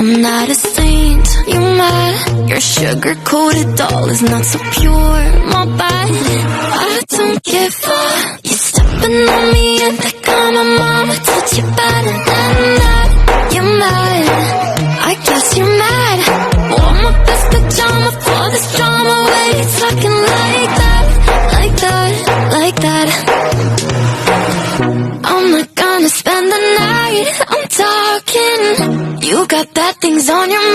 I'm not a saint, you mad? Your sugar coated doll is not so pure, my bad. I don't give a You're stepping on me and think I'm a mama touch you better than that. You're mad, I guess you're mad. Wore my best pajama for this drama. Why you talking like that, like that, like that? that thing's on your mind.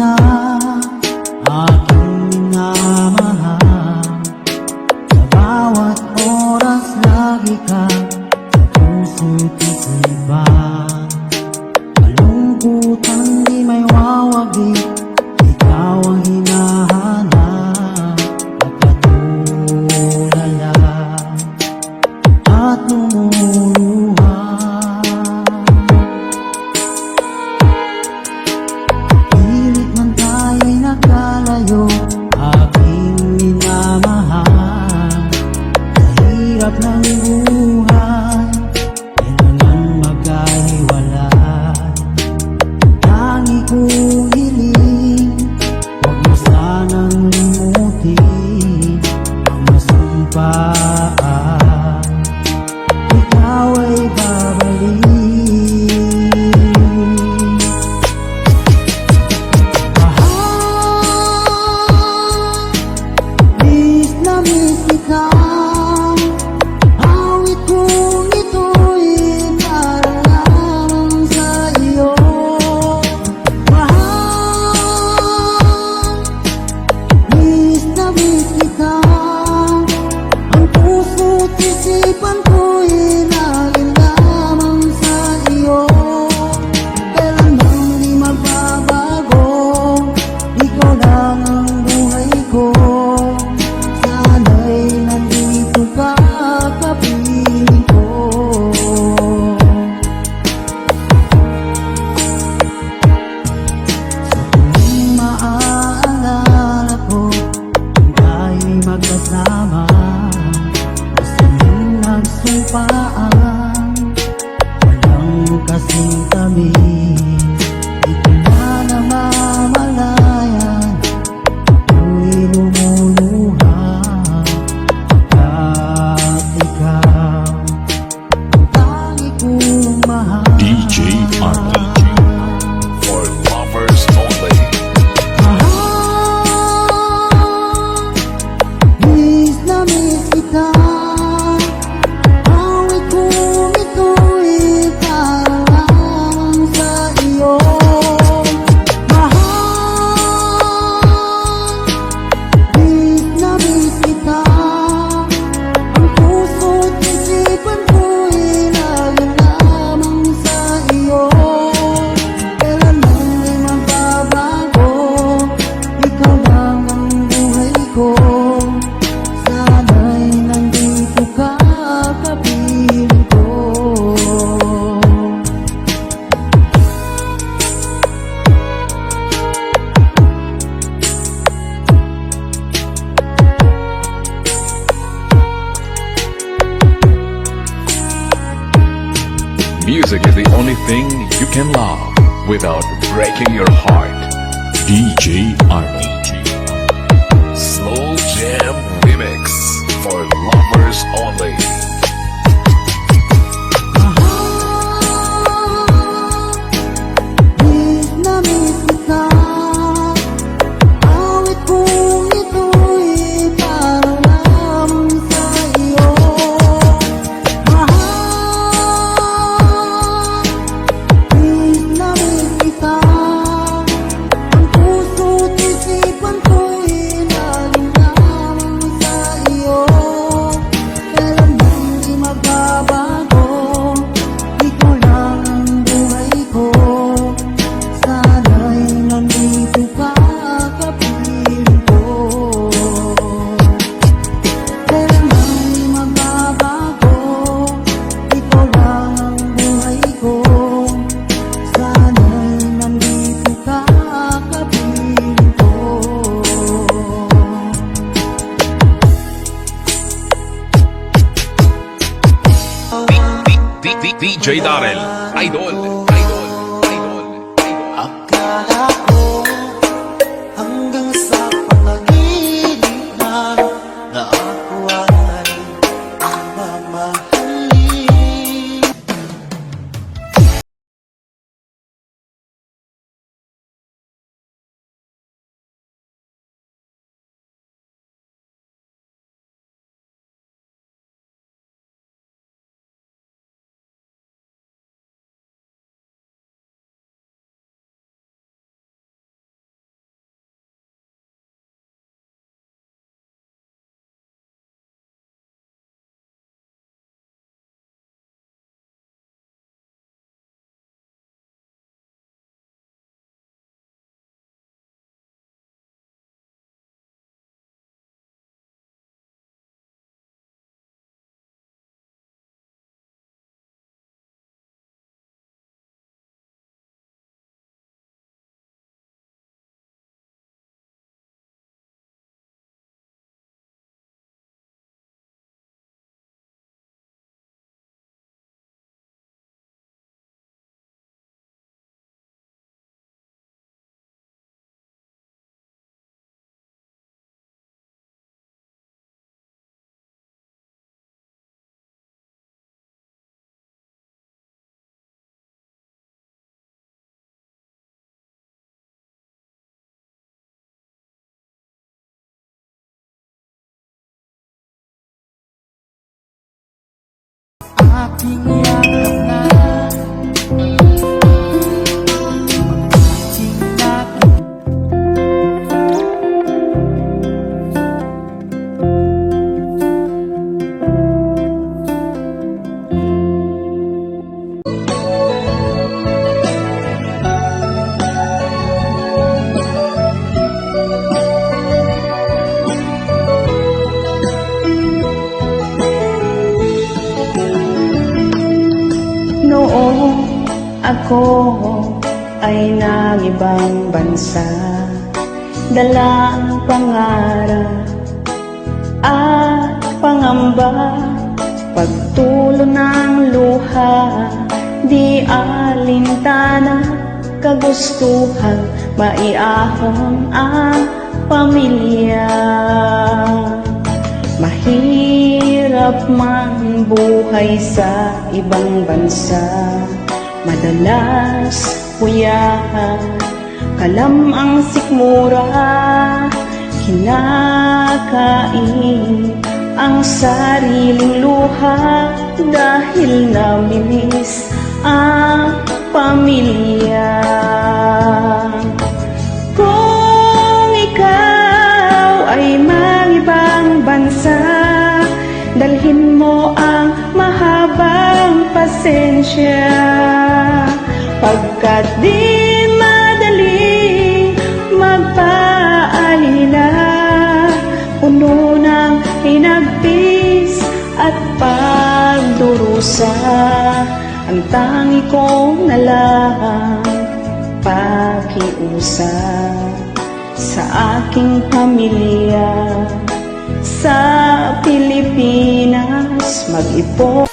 na aking minamahal Sa bawat oras lagi ka sa puso'y titipan Malungkutan di may wawagi Ikaw ang hinahanap at katulala At numulo 一路。Music is the only thing you can love without breaking your heart. DJ Army. Slow Jam Remix for lovers only. 追到。Fatima. ako ay ng ibang bansa. Dala ang pangarap at pangamba Pagtulo ng luha. Di alintana kagustuhan Maiahon ang pamilya. Mahirap man buhay sa ibang bansa. Madalas kuyahan Kalam ang sikmura. Kinakain ang sariling luha Dahil namimiss ang at pagdurusa. Ang tangi kong nalang pakiusap sa aking pamilya sa Pilipinas mag-ipon